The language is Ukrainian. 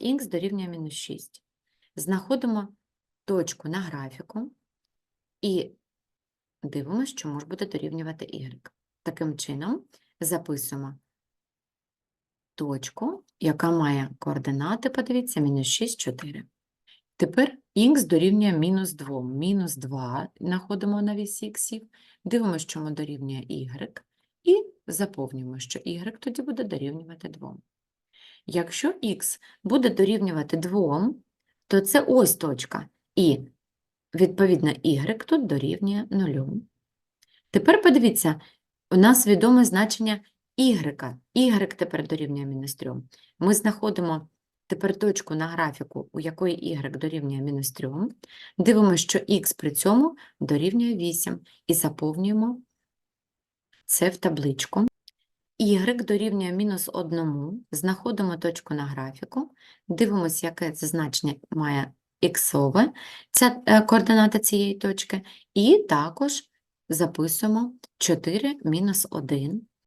х дорівнює мінус 6. Знаходимо точку на графіку і дивимося, що може буде дорівнювати y. Таким чином записуємо точку, яка має координати, подивіться, мінус 6, 4. Тепер х дорівнює мінус 2. Мінус 2 знаходимо на вісі іксів, дивимося, чому дорівнює y, і заповнюємо, що y тоді буде дорівнювати 2. Якщо х буде дорівнювати 2, то це ось точка, і, відповідно, y тут дорівнює 0. Тепер подивіться, у нас відоме значення y. y тепер дорівнює мінус 3. Ми знаходимо тепер точку на графіку, у якої y дорівнює мінус 3. Дивимося, що х при цьому дорівнює 8 і заповнюємо це в табличку. Y дорівнює мінус 1, знаходимо точку на графіку, дивимося, яке це значення має іксове, ця е, координата цієї точки, і також записуємо 4 мінус 1